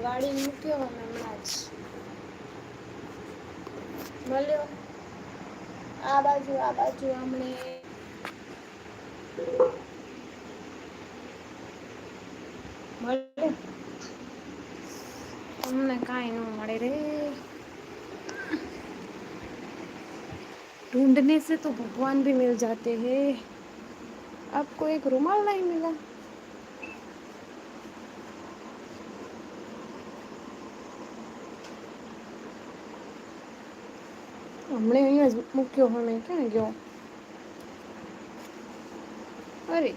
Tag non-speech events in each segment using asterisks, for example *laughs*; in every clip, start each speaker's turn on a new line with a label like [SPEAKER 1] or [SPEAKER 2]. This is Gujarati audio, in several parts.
[SPEAKER 1] વાળી મૂક્યો હમણાં જ મળ્યો આ બાજુ આ બાજુ હમણે મળ્યો તમને કાંઈ ન મળે રે ढूंढने से तो भगवान भी मिल जाते हैं आपको एक रुमाल नहीं मिला હમણે અહીંયા જ મૂક્યો અમે ક્યાં ગયો? અરે.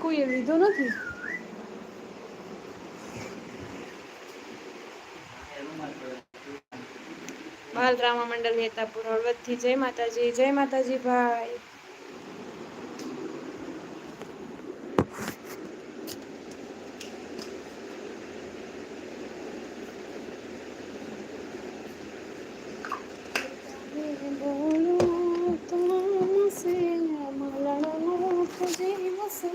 [SPEAKER 1] કોઈએ લીધો નથી? બાલ રામા મંડળ હેતાપુર હળવદથી જય માતાજી જય માતાજી ભાઈ. Thank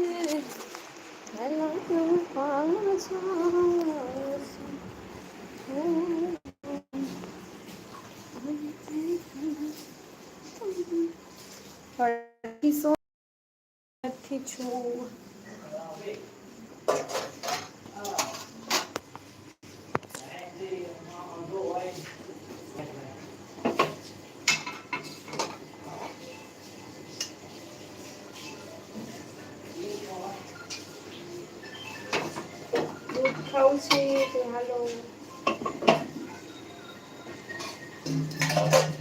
[SPEAKER 1] you so much. Thank you.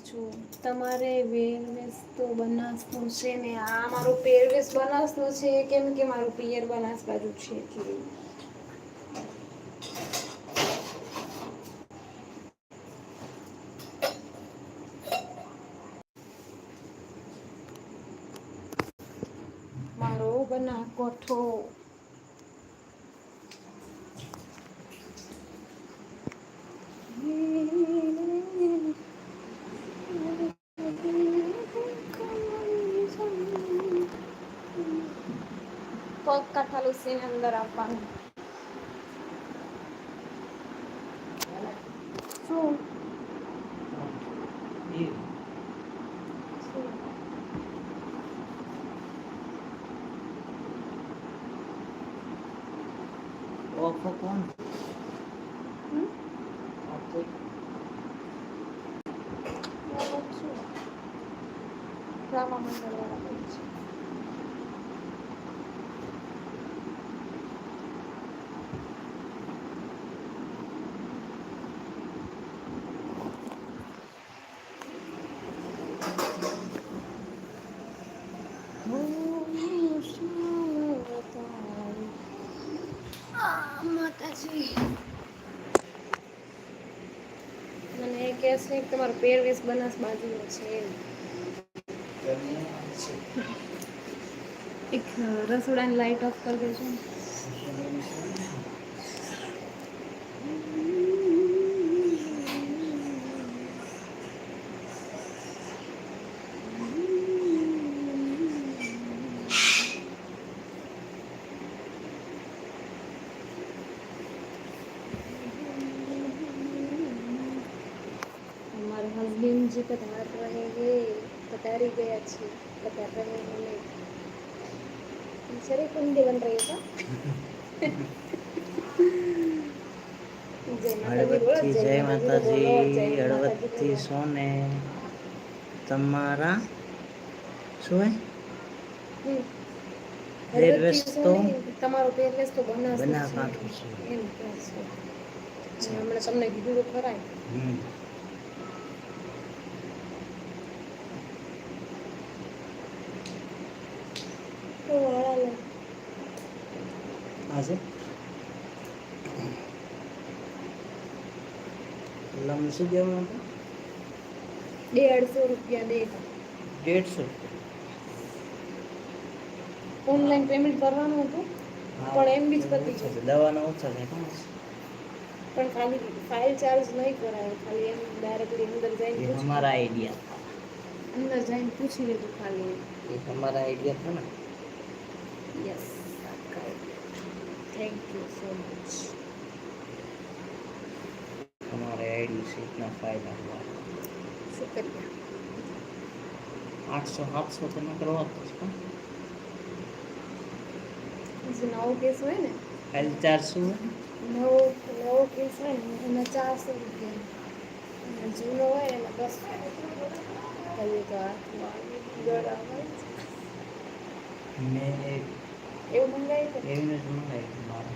[SPEAKER 1] છું. તમારે વેરવેશ તો બનાસનું છે ને, આ મારું પહેરવેશ બનાસનું છે, કેમ કે મારું પિયર બનાસ બાજુ છે એટલે. મારો બના કોઠો પગ કાઠાલું સીન અંદર આપવાનું શું શું?
[SPEAKER 2] ઓફો કોણ
[SPEAKER 1] હમ?
[SPEAKER 2] ઓફો
[SPEAKER 1] બરાબર શું? રામા મંડળ વાળા બોલે છે. આ માતાજી મને એ કહે છે કે તમારો પહેરવેશ બનાસ બાજુનો છે એમ. એક રસોડાની લાઈટ ઓફ કરી દેજો सरी कुंडी बन रही है जय माता दी बोलो,
[SPEAKER 2] હળવદથી જય
[SPEAKER 1] माता दी बोलो,
[SPEAKER 2] માતાજી
[SPEAKER 1] जय माता दी
[SPEAKER 2] હળવદથી
[SPEAKER 1] बोलो।
[SPEAKER 2] સોને તમારા શું હે
[SPEAKER 1] હમ.
[SPEAKER 2] પહેરવેશ
[SPEAKER 1] હળવદથી
[SPEAKER 2] તો
[SPEAKER 1] શું નહીં, તમારો પહેરવેશ તો બનાસનો
[SPEAKER 2] બનાસકાંઠો
[SPEAKER 1] છે.
[SPEAKER 2] છે.
[SPEAKER 1] એમ કહે છે. અને હમણાં તમને કીધું તો ખરા
[SPEAKER 2] છે. લમ શું કહેવાનું
[SPEAKER 1] દેડસો રૂપિયા દે.
[SPEAKER 2] દેડસો
[SPEAKER 1] ઓનલાઈન પેમેન્ટ કરવાનું હતું પણ એમ બી જ પતી
[SPEAKER 2] છે. દવાના ઓછા છે
[SPEAKER 1] પણ ખાલી ફાઇલ ચાર્જ નહીં કરાયો ખાલી એમ ડાયરેક્ટલી અંદર જઈને
[SPEAKER 2] અમારા આઈડિયા
[SPEAKER 1] અંદર જઈને પૂછી લીધું ખાલી
[SPEAKER 2] એ તમારા આઈડિયા છે
[SPEAKER 1] ને. Yes thank you so
[SPEAKER 2] much તમારે આઈડી શીટના ફાયદા હોય.
[SPEAKER 1] શુક્રિયા.
[SPEAKER 2] આઠસો સાતસો તમે કરવા
[SPEAKER 1] છો નવો કેસ હોય ને?
[SPEAKER 2] ખાલી ચારસો.
[SPEAKER 1] નવો નવો કેસ હોય ને એમાં ચારસો રૂપિયા. જૂનો હોય એમાં બસો. કહીએ તો આ.
[SPEAKER 2] મેં
[SPEAKER 1] એવું
[SPEAKER 2] મંગાવ્યું હતું
[SPEAKER 1] એવું
[SPEAKER 2] જ મંગાવ્યું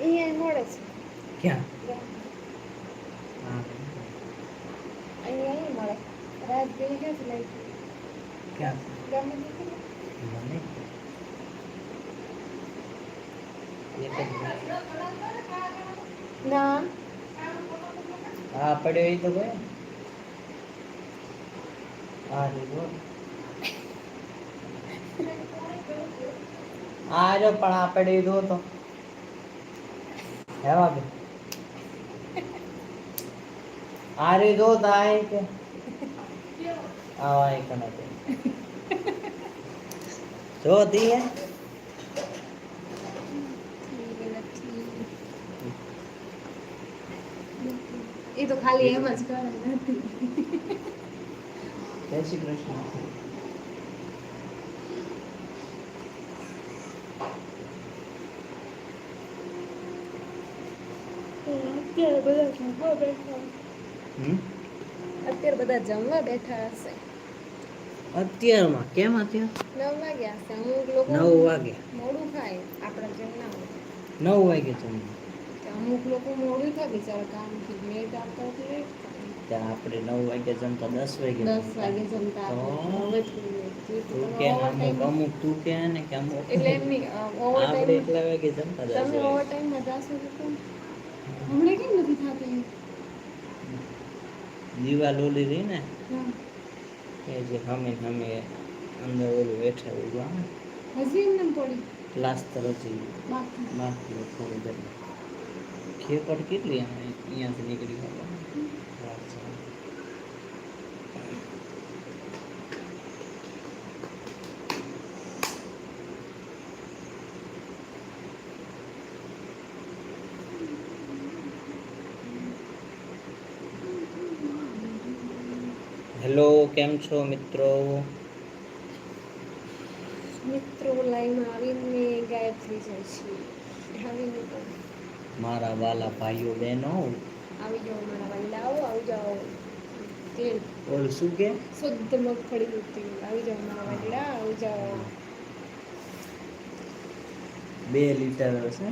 [SPEAKER 1] અહીંયા મળે છે.
[SPEAKER 2] ક્યાં?
[SPEAKER 1] અહીંયા મળે. રાત
[SPEAKER 2] ક્યાં?
[SPEAKER 1] ગામે
[SPEAKER 2] દીધી
[SPEAKER 1] ના.
[SPEAKER 2] હા પડ્યો એ તો ભાઈ. હા આજો પણ આપણે જો તો હેવા દે આરે જો થાય કે આવા એક નથી જો દી હે
[SPEAKER 1] એ તો ખાલી એમ જ કરે નથી
[SPEAKER 2] જય શ્રી કૃષ્ણ
[SPEAKER 1] અત્યારે બધા જમવા બેઠા અત્યારે બધા જમવા બેઠા હશે.
[SPEAKER 2] અત્યારમાં? કેમ અત્યાર?
[SPEAKER 1] નવ વાગ્યા હશે. અમુક લોકો
[SPEAKER 2] નવ વાગે
[SPEAKER 1] મોડું ખાય આપણા જેમ
[SPEAKER 2] નવ વાગે જમવું
[SPEAKER 1] અમુક લોકો મોડું ખાય બિચારા કામથી મેટ આવતા એટલે
[SPEAKER 2] આપણે નવ વાગે જમતા દસ વાગે
[SPEAKER 1] દસ વાગે જમતા થયું.
[SPEAKER 2] અમુક અમુક તું કે ને કે અમુક.
[SPEAKER 1] એટલે એમ નહીં ઓવર ટાઈમ
[SPEAKER 2] એટલા વાગે જમતા દસ
[SPEAKER 1] તમે ઓવર ટાઈમ મજા કેમ? હમણાં કેમ નથી થતી?
[SPEAKER 2] દિવાલ ઓલી રહી ને. એ જે હમે હમે અંદર ઓલું બેઠા આવે
[SPEAKER 1] હજી એમને પડી.
[SPEAKER 2] પ્લાસ્ટર હજી
[SPEAKER 1] બાકી.
[SPEAKER 2] થોડું બધું ખેપટ કેટલી આમ અહીંયાથી નીકળી ખબર વાત છે. હેલો કેમ છો મિત્રો?
[SPEAKER 1] મિત્રો લાઈનમાં આવીને ગાયબ થઈ જાય છે. આવીને
[SPEAKER 2] મારા વાલા ભાઈઓ બહેનો.
[SPEAKER 1] આવી જાઓ મારા વાલાઓ આવી જાઓ. તેલ.
[SPEAKER 2] ઓલ શું કે?
[SPEAKER 1] શુદ્ધ મગફળી તેલ. આવી જાઓ મારા વાલા આવી જાઓ.
[SPEAKER 2] બે લીટર હશે.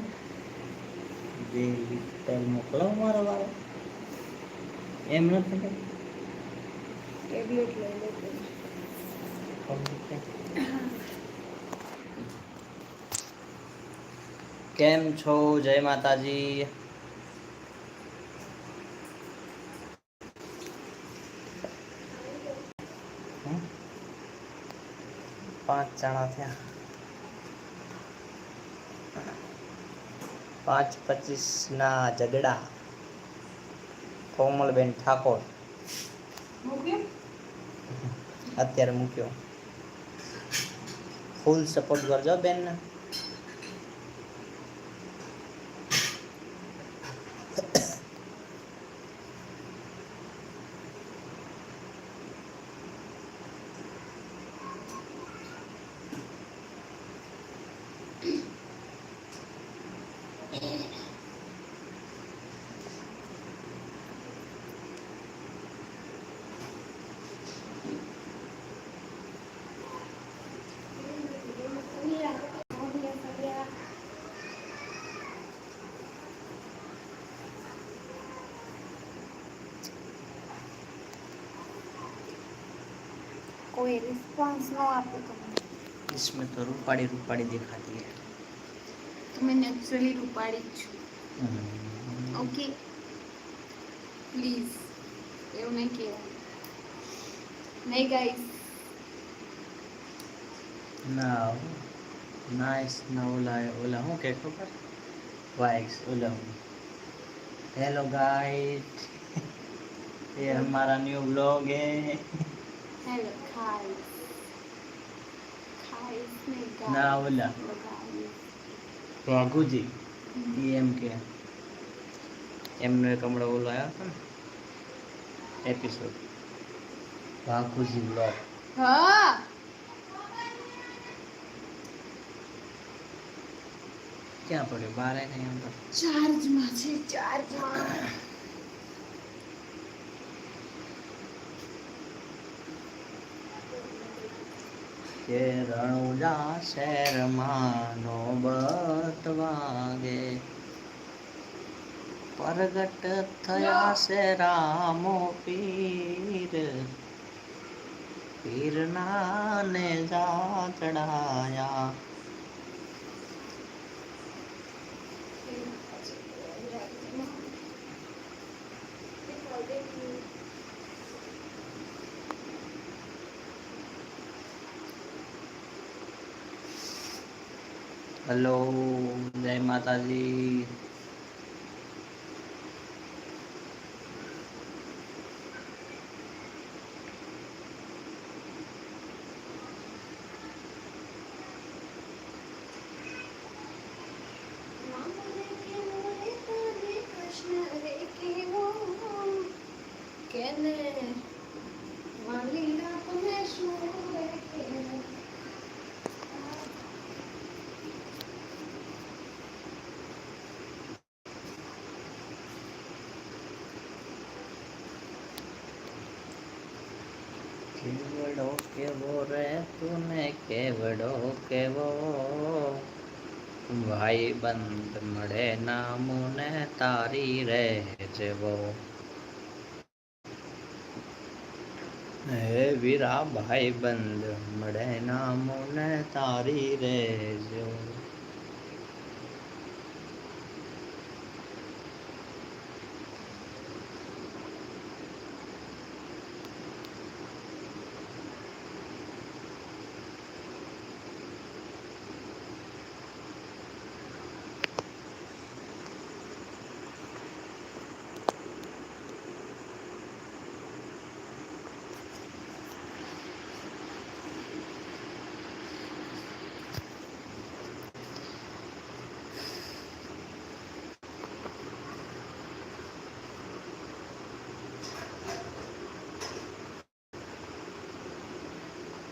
[SPEAKER 2] બે લીટર મોકલાવો મારા વાળા એમ નથી
[SPEAKER 1] ટેબ્લેટ લઈ લેજો
[SPEAKER 2] કેમ છો? જય માતાજી. પાંચ જણા થયા. પાંચ પચીસ ના ઝઘડા. કોમલબેન ઠાકોર. અત્યારે મૂક્યો. ફૂલ સપોર્ટ કરજો બેનને.
[SPEAKER 1] कोई रिस्पांस ना आपको तो
[SPEAKER 2] इसमें तो रूपाड़ी रूपाड़ी दिखाती है
[SPEAKER 1] तो मैं नेचुरली रूपाड़ी
[SPEAKER 2] छू
[SPEAKER 1] ओके प्लीज એવું નહીં કહેવાય નહીં ગાઈસ
[SPEAKER 2] ના નાઇસ ના ઓલા ઓલા હું કે ખબર વાઇક્સ ઓલા હેલો ગાઈડ ये हमारा न्यू ब्लॉग है ના ઓલા વાઘુજી ઈ એમ કે એમનો એક હમણાં ઓલો આવ્યો હતો ને. એપિસોડ વાઘુજી બ્લોગ
[SPEAKER 1] હા.
[SPEAKER 2] ક્યાં પડ્યો? બાર કઈ
[SPEAKER 1] ચાર્જમાં છે ચાર્જમાં
[SPEAKER 2] કે રણુજા શહેરમાં નોબત વાગે. પ્રગટ થયા છે રામો પીર. પીરના ને જા હલો જય માતાજી.
[SPEAKER 1] કેને વાલીલા તમે શું રે કેને
[SPEAKER 2] કેવડો કેવો રે તુને કેવડો, કેવો? ભાઈ બંધ મળે નામુને તારી રે જેવો. હે વીરા, ભાઈ બંધ મળે નામુને તારી રે જેવો.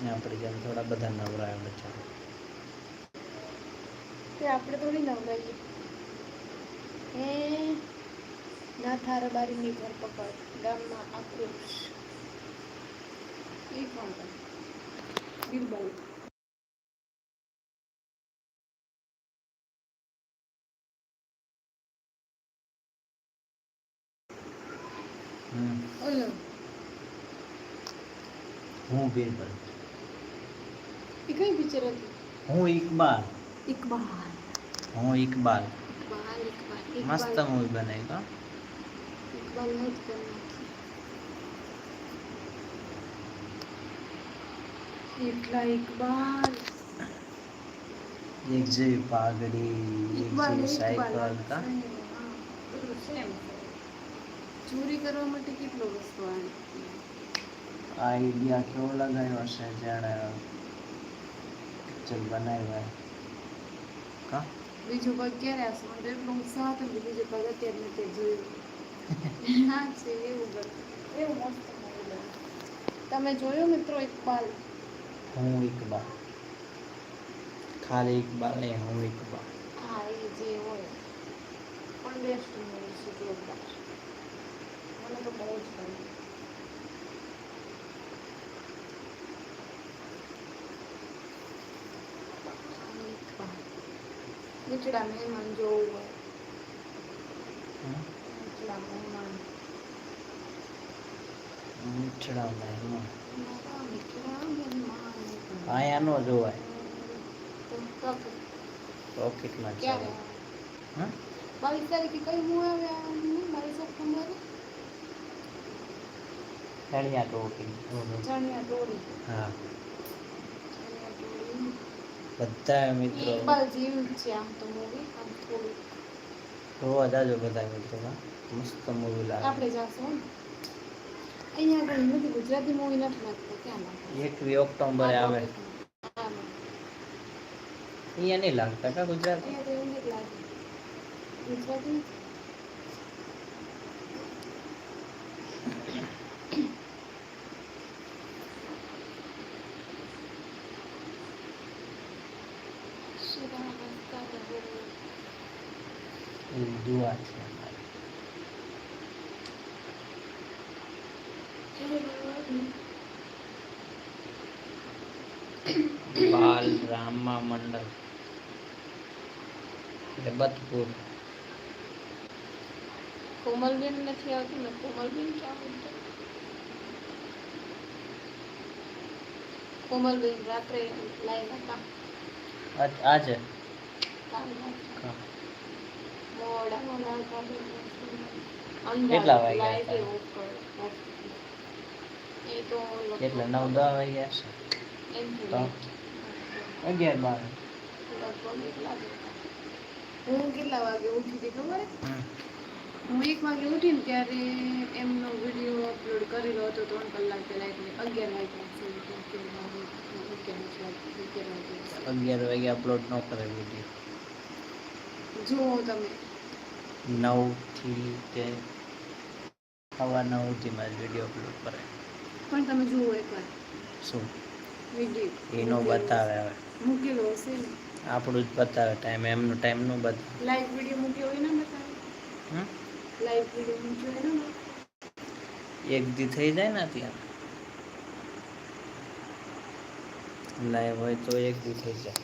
[SPEAKER 2] ને આપણે જેમ થોડા બધા નવરાય બચાવ
[SPEAKER 1] તે આપણે થોડી નવરાઈએ. એ ના થારા બારીની ઘર પકડ. ગામમાં આક્રોશ. એ કોણ બિરબલ.
[SPEAKER 2] હું બિરબલ.
[SPEAKER 1] એ કઈ પિક્ચર હતું
[SPEAKER 2] હું ઇકબાલ
[SPEAKER 1] ઇકબાલ
[SPEAKER 2] હું ઇકબાલ
[SPEAKER 1] ઇકબાલ ઇકબાલ
[SPEAKER 2] મસ્ત મૂવી બનાવી તો
[SPEAKER 1] ઇકબાલનું જ કરી નાખ્યું. એટલા ઇકબાલ
[SPEAKER 2] એક જેવી પાઘડી એક
[SPEAKER 1] ઇકબાલ
[SPEAKER 2] જેવી
[SPEAKER 1] ઇકબાલ
[SPEAKER 2] સાયકલ કા
[SPEAKER 1] હા, બધું same છે. ચોરી કરવા માટે કેટલો વસ્તુ આવે
[SPEAKER 2] આ આઈડિયા કેવો લગાવ્યો છે જાણે પિક્ચર બનાવ્યા કા
[SPEAKER 1] બીજું પગ ક્યારે આવશે મને તો એટલો ઉત્સાહ હતો ને કે બીજું પગ અત્યારે મેં તે જોયું હા છે એવું બધું એવું મસ્ત movie બન્યું. તમે જોયું મિત્રો ઇકબાલ
[SPEAKER 2] હું ઇકબાલ ખાલી ઇકબાલ નહીં હું ઇકબાલ
[SPEAKER 1] હા એ જે હોય પણ બેસ્ટ મૂવી છે જોરદાર મને તો બહુ જ ગમ્યું નીચડા મહેમાન જોવું હોય.
[SPEAKER 2] હમ?
[SPEAKER 1] મહેમાન
[SPEAKER 2] મીઠડા મહેમાન
[SPEAKER 1] મારા નીચડા મહેમાન
[SPEAKER 2] અહીંયા નો જોવાય. પોકેટમાં
[SPEAKER 1] ક્યારે?
[SPEAKER 2] ચાલે હમ?
[SPEAKER 1] બાવીસ તારીખે કઈ હું આવે બાવીસ ઓક્ટોબરે
[SPEAKER 2] ચણિયા ટોપી
[SPEAKER 1] ચણિયા ટોળી.
[SPEAKER 2] હા. બધા મિત્રો.
[SPEAKER 1] જેવું
[SPEAKER 2] જાજો બધા મિત્રો મસ્ત મૂવી લાગે.
[SPEAKER 1] આપણે જાશું અહીંયા આગળ નથી ગુજરાતી મૂવી નથી લાગતું ક્યાં
[SPEAKER 2] એકવી ઓક્ટોબરે આવે. અહીંયા નહીં લાગતા કા ગુજરાતી?
[SPEAKER 1] ગુજરાતી નથી. શિરા રસ્તા રહે.
[SPEAKER 2] એ દુઆ છે અમારી બાલ રામા મંડળ. એટલે બતપુર
[SPEAKER 1] કોમલબેન નથી આવતી ને? કોમલબેન ક્યાં બોલતો કોમલબેન રાત્રે લાઈવ હતા.
[SPEAKER 2] આજે.
[SPEAKER 1] મોડા મોડા
[SPEAKER 2] કેટલા વાગ્યા એટલે નવ દસ વાગ્યા છે
[SPEAKER 1] એમથી
[SPEAKER 2] તો?
[SPEAKER 1] late.
[SPEAKER 2] અગિયાર બાર.
[SPEAKER 1] હું કેટલા વાગે ઉઠી હતી ખબર? હું એક વાગે ઉઠીને ત્યારે એમનો વીડિયો અપલોડ કરેલો હતો ત્રણ કલાક પહેલા એટલે અગિયાર વાગે અગિયાર વાગે
[SPEAKER 2] અપલોડ ન કરે વીડિયો
[SPEAKER 1] જુઓ તમે.
[SPEAKER 2] નવથી તે સવા નવથી જ વીડિયો અપલોડ કરે
[SPEAKER 1] પણ તમે જુઓ એકવાર.
[SPEAKER 2] શું? એનો બતાવે હવે.
[SPEAKER 1] મૂકેલો હશે ને.
[SPEAKER 2] આપણું જ બતાવે ટાઈમ એમનો ટાઈમ નો બતાવે.
[SPEAKER 1] લાઈવ વીડિયો મૂક્યો હોય ને બતાવે? લાઈવ વીડિયો મૂક્યો હોય ને
[SPEAKER 2] એક દી થઈ જાય ને ત્યાં લાઈવ હોય તો એક દી થઈ જાય.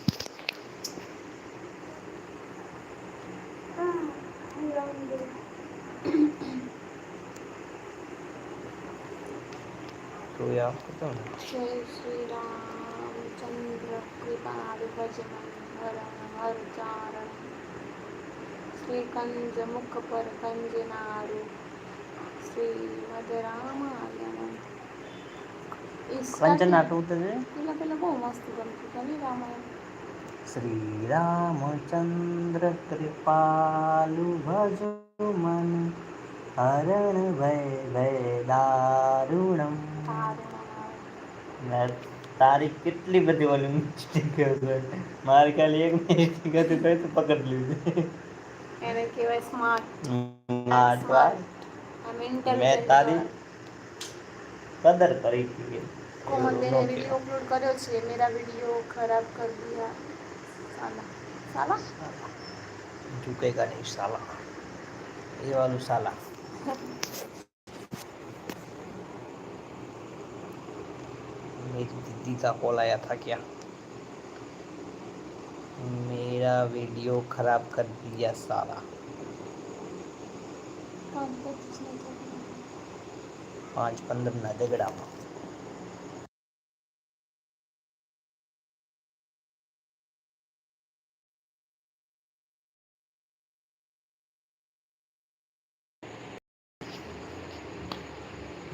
[SPEAKER 2] ને
[SPEAKER 1] જય શ્રી રામચંદ્ર કૃપાળુ ભજન હરણ હર ચારણ શ્રી કંજ મુખ પર કંજનારું શ્રી મદ રામાયણ
[SPEAKER 2] કંચના ટુ
[SPEAKER 1] પેલા પેલા બહુ મસ્ત ગમતું હતું રામાયણ
[SPEAKER 2] શ્રી રામચંદ્ર કૃપાલુ ભજો મન હરણ ભય ભય દારુણમ
[SPEAKER 1] તારું
[SPEAKER 2] કેટલી બધી ઓલી મિસ્ટેક છે. મારે ખાલી એક મિસ્ટેક હતી તો તો પકડી લીધી.
[SPEAKER 1] એને કહેવાય સ્માર્ટ
[SPEAKER 2] સ્માર્ટ
[SPEAKER 1] વાત
[SPEAKER 2] મેં તારી કદર કરી હતી.
[SPEAKER 1] કોમલ બેને વીડિયો અપલોડ કર્યો છે. મેરા વીડિયો ખરાબ કર દિયા સાલા. સાલા.
[SPEAKER 2] ઝુકેગા નહીં સાલા. એ વાલું સાલા. *laughs* मेरी दीदी का कॉल आया था क्या मेरा वीडियो खराब कर दिया साला
[SPEAKER 1] પાંચ પચીસ નહીં થતું.
[SPEAKER 2] પાંચ પંદર ના દગડામાં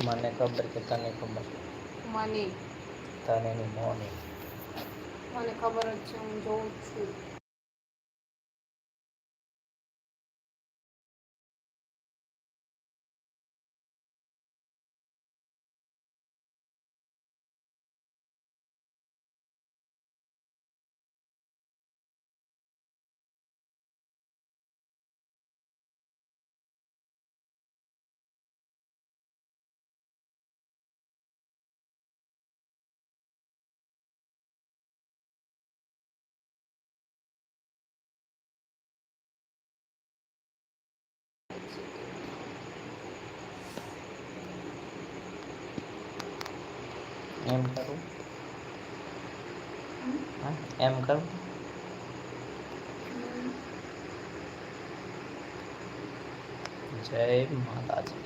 [SPEAKER 2] મને ખબર કે તને ખબર
[SPEAKER 1] મને
[SPEAKER 2] તને ની મોની
[SPEAKER 1] મને ખબર જ છે હું જોઉં છું.
[SPEAKER 2] એમ કરું? એમ કરું? જય માતાજી.